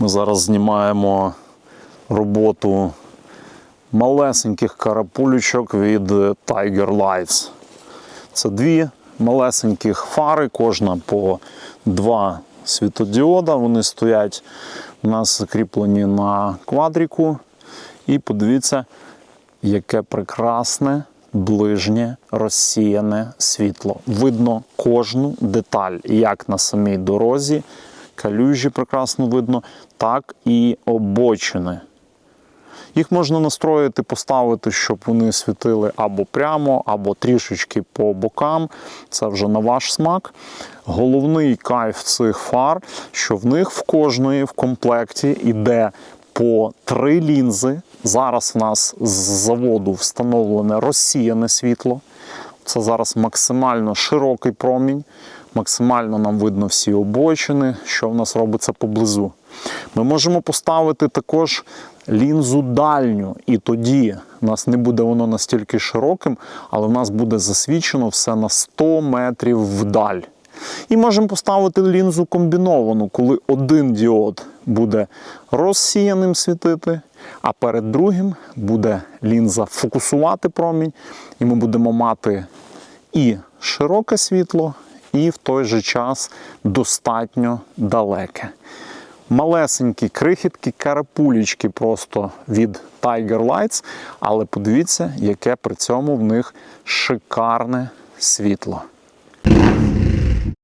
Ми зараз знімаємо роботу малесеньких карапулючок від Tiger Lights. Це дві малесеньких фари, кожна по два світодіода. Вони стоять у нас закріплені на квадріку. І подивіться, яке прекрасне ближнє розсіяне світло. Видно кожну деталь, як на самій дорозі, калюжі прекрасно видно, так і обочини. Їх можна настроїти, поставити, щоб вони світили або прямо, або трішечки по бокам. Це вже на ваш смак. Головний кайф цих фар, що в них в кожної в комплекті йде по три лінзи. Зараз в нас з заводу встановлене розсіяне світло. Це зараз максимально широкий промінь, максимально нам видно всі обочини, що в нас робиться поблизу. Ми можемо поставити також лінзу дальню, і тоді у нас не буде воно настільки широким, але в нас буде засвічено все на 100 метрів вдаль. І можемо поставити лінзу комбіновану, коли один діод буде розсіяним світити, а перед другим буде лінза фокусувати промінь, і ми будемо мати і широке світло, і в той же час достатньо далеке. Малесенькі крихітки, карапулічки просто від Tiger Lights, але подивіться, яке при цьому в них шикарне світло.